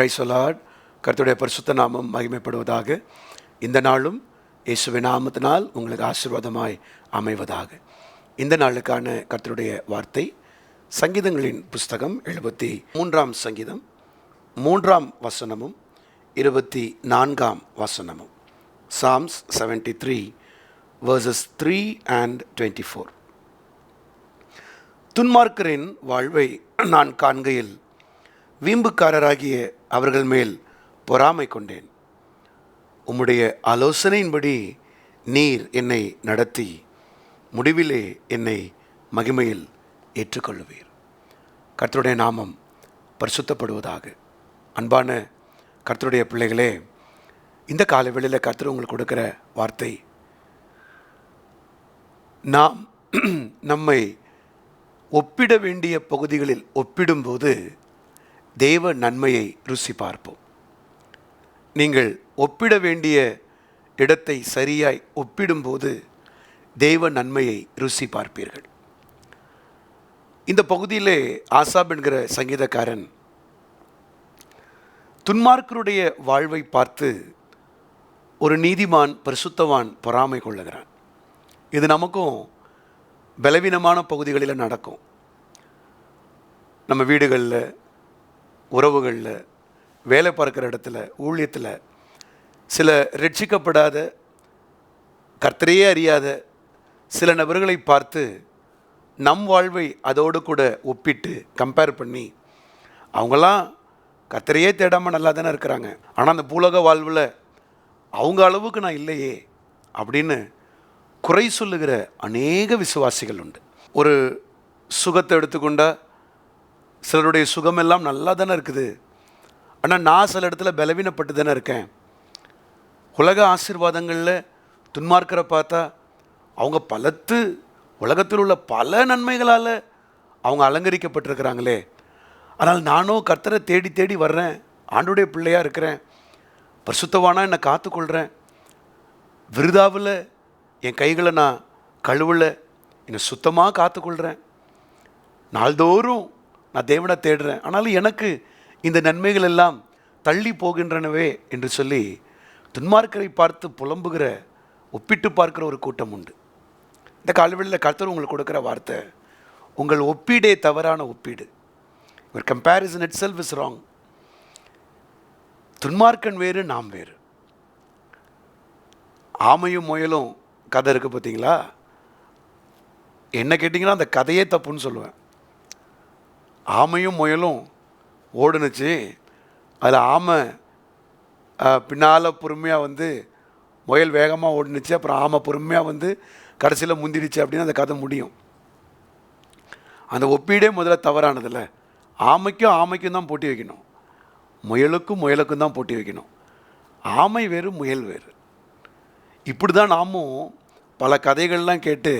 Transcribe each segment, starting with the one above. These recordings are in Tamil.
பிரைஸ் பிரைசொலாட் கருத்துடைய பரிசுத்த நாமம் மகிமைப்படுவதாக. இந்த நாளும் இயேசுவின் நாமத்தினால் உங்களுக்கு ஆசீர்வாதமாய் அமைவதாக. இந்த நாளுக்கான கர்த்தருடைய வார்த்தை சங்கீதங்களின் புஸ்தகம் எழுபத்தி மூன்றாம் சங்கீதம் மூன்றாம் வசனமும் இருபத்தி நான்காம் வசனமும். Psalms seventy three versus three and twenty four துன்மார்க்கரின் வாழ்வை நான் காண்கையில் வீம்புக்காரராகிய அவர்கள் மேல் பொறாமை கொண்டேன். உம்முடைய ஆலோசனையின்படி நீர் என்னை நடத்தி முடிவிலே என்னை மகிமையில் ஏற்றுக்கொள்ளுவீர். கர்த்தருடைய நாமம் பரிசுத்தப்படுவதாக. அன்பான கர்த்தருடைய பிள்ளைகளே இந்த காலவெளியில் கர்த்தர் உங்களுக்கு கொடுக்கிற வார்த்தை நாம் நம்மை ஒப்பிட வேண்டிய பகுதிகளில் ஒப்பிடும்போது தேவ நன்மையை ருசி பார்ப்போம். நீங்கள் ஒப்பிட வேண்டிய இடத்தை சரியாய் ஒப்பிடும்போது தேவ நன்மையை ருசி பார்ப்பீர்கள். இந்த பகுதியிலே ஆசாப் என்கிற சங்கீதக்காரன் துன்மார்க்கருடைய வாழ்வை பார்த்து ஒரு நீதிமான் பரிசுத்தவான் பொறாமை கொள்ளுகிறான். இது நமக்கும் பலவீனமான பகுதிகளில் நடக்கும். நம்ம வீடுகளில் உறவுகளில் வேலை பார்க்குற இடத்துல ஊழியத்தில் சில ரட்சிக்கப்படாத கர்த்தரையே அறியாத சில நபர்களை பார்த்து நம் வாழ்வை அதோடு கூட ஒப்பிட்டு கம்பேர் பண்ணி அவங்களாம் கர்த்தரையே தேடாமல் நல்லா தானே இருக்கிறாங்க. ஆனால் அந்த பூலக வாழ்வில் அவங்க அளவுக்கு நான் இல்லையே அப்படின்னு குறை சொல்லுகிற அநேக விசுவாசிகள் உண்டு. ஒரு சுகத்தை எடுத்துக்கொண்டால் சிலருடைய சுகமெல்லாம் நல்லா தானே இருக்குது. ஆனால் நான் சில இடத்துல பலவீனப்பட்டு தானே இருக்கேன். உலக ஆசீர்வாதங்களில் துன்மார்க்கரை பார்த்தா அவங்க பலத்து உலகத்தில் உள்ள பல நன்மைகளால் அவங்க அலங்கரிக்கப்பட்டிருக்கிறாங்களே. ஆனால் நானும் கர்த்தரை தேடி தேடி வர்றேன். ஆண்டுடைய பிள்ளையாக இருக்கிறேன். பரிசுத்தவானா என்னை காத்துக்கொள்கிறேன் விருதாவில் என் கைகளை நான் கழுவில். என்னை சுத்தமாக காத்துக்கொள்கிறேன் நாள்தோறும் நான் தேவனை தேடுறேன். ஆனாலும் எனக்கு இந்த நன்மைகள் எல்லாம் தள்ளி போகின்றனவே என்று சொல்லி துன்மார்க்கரை பார்த்து புலம்புகிற ஒப்பிட்டு பார்க்குற ஒரு கூட்டம் உண்டு. இந்த கால்வெளியில் கர்த்தர் உங்களுக்கு கொடுக்குற வார்த்தை உங்கள் ஒப்பீடே தவறான ஒப்பீடு. ஒரு comparison itself is wrong துன்மார்க்கன் வேறு நாம் வேறு. ஆமையும் முயலும் கதை இருக்குது பார்த்தீங்களா? என்ன கேட்டிங்கன்னா அந்த கதையே தப்புன்னு சொல்லுவேன். ஆமையும் முயலும் ஓடுனுச்சு. அதில் ஆமை பின்னால் பொறுமையாக வந்து முயல் வேகமாக ஓடுனுச்சு. அப்புறம் ஆமை பொறுமையாக வந்து கடைசியில் முந்திடுச்சு அப்படின்னு அந்த கதை முடியும். அந்த ஒப்பீடே முதல்ல தவறானதில்ல. ஆமைக்கும் ஆமைக்கும் தான் போட்டி வைக்கணும். முயலுக்கும் முயலுக்கும் தான் போட்டி வைக்கணும். ஆமை வேறு முயல் வேறு. இப்படி தான் நாமும் பல கதைகள்லாம் கேட்டு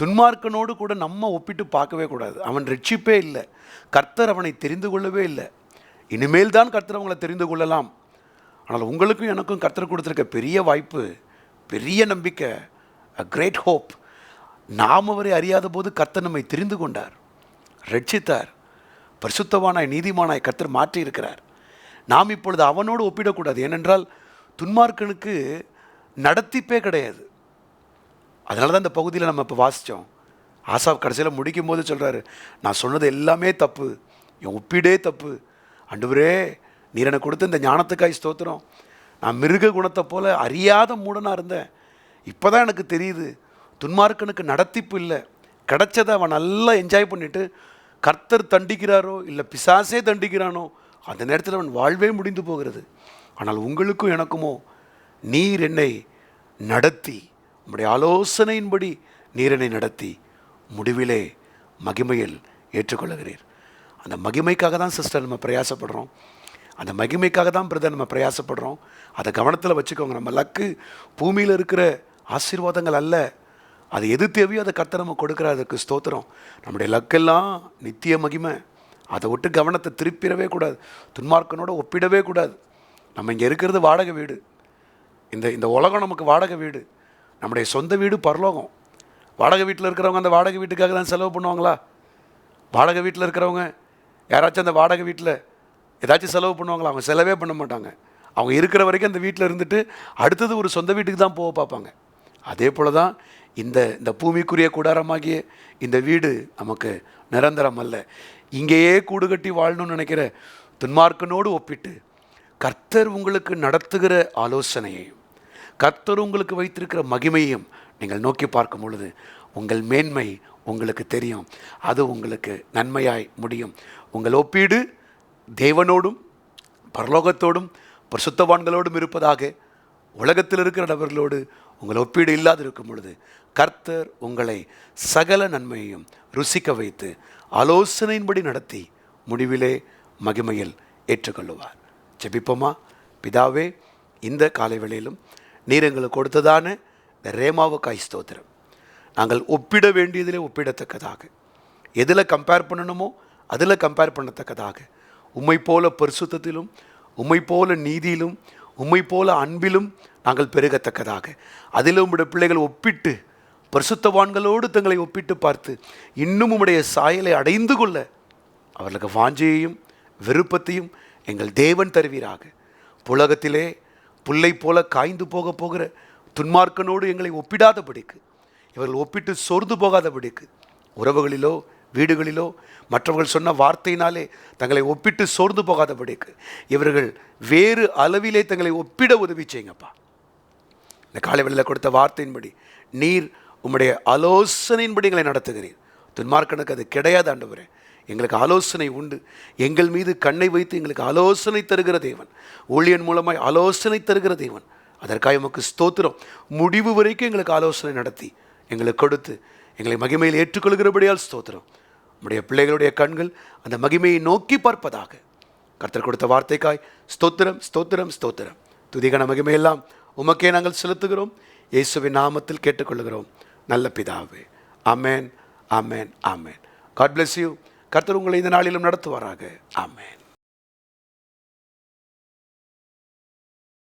துன்மார்க்கனோடு கூட நம்ம ஒப்பிட்டு பார்க்கவே கூடாது. அவன் ரட்சிப்பே இல்லை. கர்த்தர் அவனை தெரிந்து கொள்ளவே இல்லை. இனிமேல் தான் கர்த்தர் அவங்கள தெரிந்து கொள்ளலாம். ஆனால் உங்களுக்கும் எனக்கும் கர்த்தர் கொடுத்துருக்க பெரிய வாய்ப்பு பெரிய நம்பிக்கை அ கிரேட் ஹோப் நாம் அவரை அறியாத போது கர்த்தர் நம்மை தெரிந்து கொண்டார் ரட்சித்தார். பரிசுத்தவானாய் நீதிமானாய் கர்த்தர் மாற்றியிருக்கிறார் நாம் இப்பொழுது அவனோடு ஒப்பிடக்கூடாது. ஏனென்றால் துன்மார்க்கனுக்கு நடத்திப்பே கிடையாது. அதனால தான் இந்த பகுதியில் நம்ம இப்போ வாசித்தோம் ஆசாப் கடைசியில் முடிக்கும் போது சொல்கிறாரு நான் சொன்னது எல்லாமே தப்பு. என் ஒப்பீடே தப்பு. அண்டுவரே நீர் எனக்கு கொடுத்த இந்த ஞானத்துக்காய் ஸ்தோத்திரம். நான் மிருக குணத்தை போல் அறியாத மூடனாக இருந்தேன். இப்போ தான் எனக்கு தெரியுது துன்மார்க்கனுக்கு நடத்திப்பு இல்லை. கிடச்சதை அவன் நல்லா என்ஜாய் பண்ணிவிட்டு கர்த்தர் தண்டிக்கிறாரோ இல்லை பிசாசே தண்டிக்கிறானோ அந்த நேரத்தில் அவன் வாழ்வே முடிந்து போகிறது. ஆனால் உங்களுக்கும் எனக்குமோ நீர் என்னை நடத்தி நம்முடைய ஆலோசனையின்படி நீரனை நடத்தி முடிவிலே மகிமையில் ஏற்றுக்கொள்கிறீர் அந்த மகிமைக்காக தான் சிஸ்டர் நம்ம பிரயாசப்படுறோம். அந்த மகிமைக்காக தான் பிரதர் நம்ம பிரயாசப்படுறோம். அதை கவனத்தில் வச்சுக்கோங்க. நம்ம லக்கு பூமியில் இருக்கிற ஆசீர்வாதங்கள் அல்ல. அது எது தேவையோ அதை கர்த்தர் நம்ம கொடுக்குற அதுக்கு ஸ்தோத்திரம். நம்முடைய லக்கெல்லாம் நித்திய மகிமை. அதை விட்டு கவனத்தை திருப்பிடவே கூடாது. துன்மார்க்கனோட ஒப்பிடவே கூடாது. நம்ம இங்கே இருக்கிறது வாடகை வீடு. இந்த இந்த உலகம் நமக்கு வாடகை வீடு. நம்முடைய சொந்த வீடு பரலோகம். வாடகை வீட்டில் இருக்கிறவங்க அந்த வாடகை வீட்டுக்காக தான் செலவு பண்ணுவாங்களா? வாடகை வீட்டில் இருக்கிறவங்க யாராச்சும் அந்த வாடகை வீட்டில் ஏதாச்சும் செலவு பண்ணுவாங்களா? அவங்க செலவே பண்ண மாட்டாங்க. அவங்க இருக்கிற வரைக்கும் அந்த வீட்டில் இருந்துட்டு அடுத்தது ஒரு சொந்த வீட்டுக்கு தான் போக பார்ப்பாங்க. அதே போல் தான் இந்த இந்த பூமிக்குரிய கூடாரமாகிய இந்த வீடு நமக்கு நிரந்தரம் அல்ல. இங்கேயே கூடு கட்டி வாழணும்னு நினைக்கிற துன்மார்க்கனோடு ஒப்பிட்டு கர்த்தர் உங்களுக்கு நடத்துகிற ஆலோசனையையும் கர்த்தர் உங்களுக்கு வைத்திருக்கிற மகிமையும் நீங்கள் நோக்கி பார்க்கும் பொழுது உங்கள் மேன்மை உங்களுக்கு தெரியும். அது உங்களுக்கு நன்மையாய் முடியும். உங்கள் ஒப்பீடு தேவனோடும் பரலோகத்தோடும் பிரசுத்தவான்களோடும் இருப்பதாக உலகத்தில் இருக்கிற நபர்களோடு உங்கள் ஒப்பீடு இல்லாது இருக்கும் பொழுது கர்த்தர் உங்களை சகல நன்மையையும் ருசிக்க வைத்து ஆலோசனையின்படி நடத்தி முடிவிலே மகிமையில் ஏற்றுக்கொள்ளுவார். ஜெபிப்போமா? பிதாவே இந்த காலை வேளையிலும் நீர் எங்களுக்கு கொடுத்ததான இந்த ரேமாவுக்காய் ஸ்தோத்திரம். நாங்கள் ஒப்பிட வேண்டியதிலே ஒப்பிடத்தக்கதாக. எதில் கம்பேர் பண்ணணுமோ அதில் கம்பேர் பண்ணத்தக்கதாக. உம்மை போல பரிசுத்தத்திலும் உம்மை போல நீதியிலும் உம்மை போல அன்பிலும் நாங்கள் பெருகத்தக்கதாக. அதிலும் உம்முடைய பிள்ளைகள் ஒப்பிட்டு பரிசுத்தவான்களோடு தங்களை ஒப்பிட்டு பார்த்து இன்னும் உம்முடைய சாயலை அடைந்து கொள்ள அவர்களுக்கு வாஞ்சையையும் விருப்பத்தையும் எங்கள் தேவன் தருவீராக. புலகத்திலே புல்லை போல காய்ந்து போக போகிற துன்மார்க்கனோடு எங்களை ஒப்பிடாதபடிக்கு இவர்கள் ஒப்பிட்டு சோர்ந்து போகாதபடிக்கு உறவுகளிலோ வீடுகளிலோ மற்றவர்கள் சொன்ன வார்த்தையினாலே தங்களை ஒப்பிட்டு சோர்ந்து போகாதபடிக்கு இவர்கள் வேறு அளவிலே தங்களை ஒப்பிட உதவி செய்யுங்கப்பா. இந்த காலை வெளியில் கொடுத்த வார்த்தையின்படி நீர் உம்முடைய ஆலோசனையின்படி எங்களை நடத்துகிறீர். துன்மார்க்கனுக்கு அது கிடையாது ஆண்டவரே. எங்களுக்கு ஆலோசனை உண்டு. எங்கள் மீது கண்ணை வைத்து எங்களுக்கு ஆலோசனை தருகிற தேவன். ஊழியன் மூலமாய் ஆலோசனை தருகிற தேவன். அதற்காக உமக்கு ஸ்தோத்திரம். முடிவு வரைக்கும் எங்களுக்கு ஆலோசனை நடத்தி எங்களுக்கு கொடுத்து எங்களை மகிமையில் ஏற்றுக்கொள்கிறபடியால் ஸ்தோத்திரம். நம்முடைய பிள்ளைகளுடைய கண்கள் அந்த மகிமையை நோக்கி பார்ப்பதாக. கர்த்தர் கொடுத்த வார்த்தைக்காய் ஸ்தோத்திரம் ஸ்தோத்திரம் ஸ்தோத்திரம். துதிகன மகிமையெல்லாம் உமக்கே நாங்கள் செலுத்துகிறோம். இயேசுவின் நாமத்தில் கேட்டுக்கொள்கிறோம். நல்ல பிதாவே. Amen amen amen God bless you கர்த்தர் உங்களை இந்த நாளிலும் நடத்துவாராக. ஆமேன்.